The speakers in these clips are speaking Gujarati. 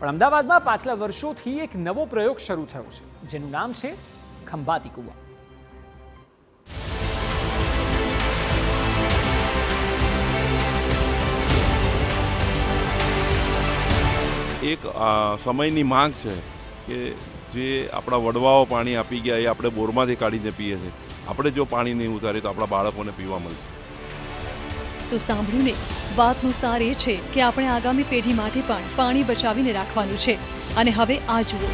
પણ અમદાવાદમાં પાછલા વર્ષોથી એક નવો પ્રયોગ શરૂ થયો છે, જેનું નામ છે ખંભાતી કુવા. એક સમયની માંગ છે કે જે આપણા વડવાઓ પાણી આપી ગયા એ આપણે બોરમાંથી કાઢીને પીએ છીએ આપણે જો પાણી નહીં ઉતારીએ તો આપણા બાળકોને પીવા મળશે. તો સાંભળ્યું ને વાતનો સાર એ છે કે આપણે આગામી પેઢી માટે પણ પાણી બચાવીને રાખવાનું છે. અને હવે આ જુઓ.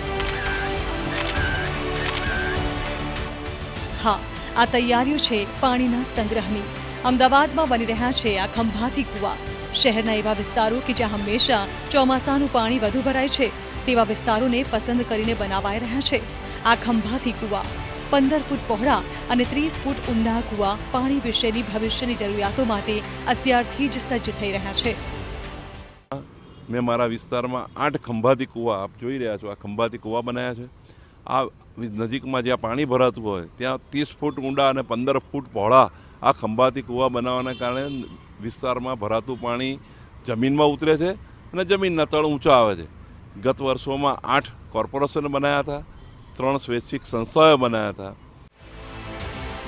હા, આ તૈયારીઓ છે પાણીના સંગ્રહની. અમદાવાદમાં બની રહ્યા છે આ ખંભાતી કુવા. શહેરના એવા વિસ્તારો કે જ્યાં હંમેશા ચોમાસાનું પાણી વધુ ભરાય છે, તેવા વિસ્તારોને પસંદ કરીને બનાવાઈ રહ્યા છે આ ખંભાતી કુવા. પંદર ફૂટ પહોળા અને ત્રીસ ફૂટ ઊંડા કુવા પાણી વિશેની ભવિષ્યની જરૂરિયાતો માટે અત્યારથી જ સજ્જ થઈ રહ્યા છે. મેં મારા વિસ્તારમાં આઠ ખંભાતી કૂવા આપ જોઈ રહ્યા છો. આ ખંભાતી કૂવા બનાવ્યા છે. આ નજીકમાં જ્યાં પાણી ભરાતું હોય, ત્યાં ત્રીસ ફૂટ ઊંડા અને પંદર ફૂટ પહોળા આ ખંભાતી કૂવા બનાવવાના કારણે વિસ્તારમાં ભરાતું પાણી જમીનમાં ઉતરે છે અને જમીનના તળ ઊંચા આવે છે. ગત વર્ષોમાં આઠ કોર્પોરેશન બનાવ્યા હતા. ત્રણ સ્વૈચ્છિક સંસ્થાઓ બનાવ્યા હતા.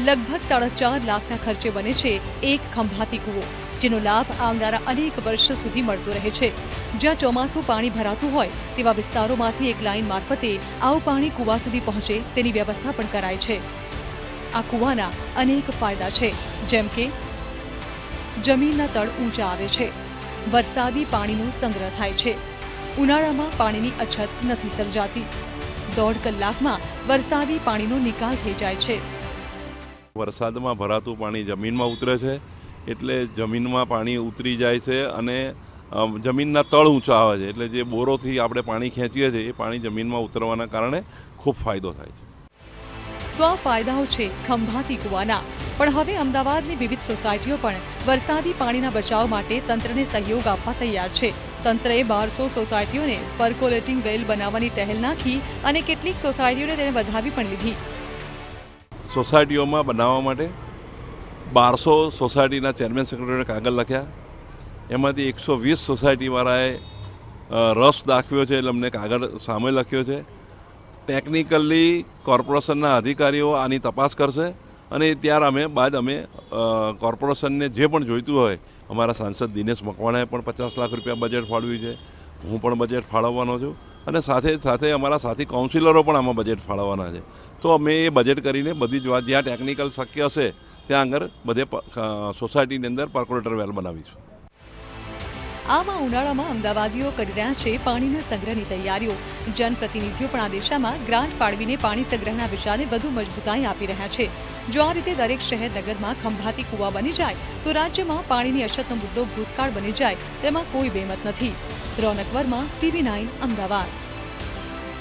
લગભગ સાડા ચાર લાખના ખર્ચે બને છે એક ખંભાતી કૂવો, જેનો લાભ આવનારા અનેક વર્ષ સુધી મળતો રહે છે. જ્યાં ચોમાસું પાણી ભરાતું હોય તેવા વિસ્તારોમાંથી એક લાઇન મારફતે આવું પાણી કૂવા સુધી પહોંચે તેની વ્યવસ્થા પણ કરાય છે. આ કૂવાના અનેક ફાયદા છે, જેમ કે જમીનના તળ ઊંચા આવે છે, વરસાદી પાણીનો સંગ્રહ થાય છે, ઉનાળામાં પાણીની અછત નથી સર્જાતી દોઢ કલાકમાં વરસાદી પાણીનો નિકાલ થઈ જાય છે. વરસાદમાં ભરાતું પાણી જમીનમાં ઉતરે છે એટલે જમીનમાં પાણી ઉતરી જાય છે અને જમીનના તળ ઊંચા આવે છે એટલે જે બોરોથી આપણે પાણી ખેંચીએ છીએ એ પાણી જમીનમાં ઉતરવાના કારણે ખૂબ ફાયદો થાય છે. તો આ ફાયદાઓ છે ખંભાતી કુવાના. પણ હવે અમદાવાદની વિવિધ સોસાયટીઓ પણ વરસાદી પાણીના બચાવ માટે તંત્રને સહયોગ આપવા તૈયાર છે. તંત્રએ બારસો સોસાયટીઓને પર્કોલેટિંગ વેલ બનાવવાની પહેલ નાખી અને કેટલીક સોસાયટીઓને તેને વધાવી પણ લીધી. સોસાયટીઓમાં બનાવવા માટે બારસો સોસાયટીના ચેરમેન સેક્રેટરીને કાગળ લખ્યા. એમાંથી એકસો વીસ સોસાયટીવાળાએ રસ દાખવ્યો છે એટલે અમને કાગળ સામે લખ્યો છે. ટેકનિકલી કોર્પોરેશનના અધિકારીઓ આની તપાસ કરશે. અને ત્યાર અમે બાદ અમે કોર્પોરેશનને જે પણ જોઈતું હોય, અમારા સાંસદ દિનેશ મકવાણાએ પણ પચાસ લાખ રૂપિયા બજેટ ફાળવ્યું છે. હું પણ બજેટ ફાળવવાનો છું. અને સાથે સાથે અમારા સાથી કાઉન્સિલરો પણ આમાં બજેટ ફાળવવાના છે. તો અમે એ બજેટ કરીને બધી જ વાત, જ્યાં ટેકનિકલ શક્ય હશે, ત્યાં આગળ બધે સોસાયટીની અંદર પર્કોલેટર વેલ બનાવીશું. આમાં ઉનાળામાં અમદાવાદીઓ કરી રહ્યા છે પાણીના સંગ્રહની તૈયારીઓ. જનપ્રતિનિધિઓ પણ આ દિશામાં ગ્રાન્ટ ફાળવીને પાણી સંગ્રહના વિચારને વધુ મજબૂતાઈ આપી રહ્યા છે. જો આ રીતે દરેક શહેર નગરમાં ખંભાતી કૂવા બની જાય, તો રાજ્યમાં પાણીની અછતનો મુદ્દો ભૂતકાળ બની જાય, તેમાં કોઈ બેમત નથી. Ronak Verma TV nine, Ahmedabad.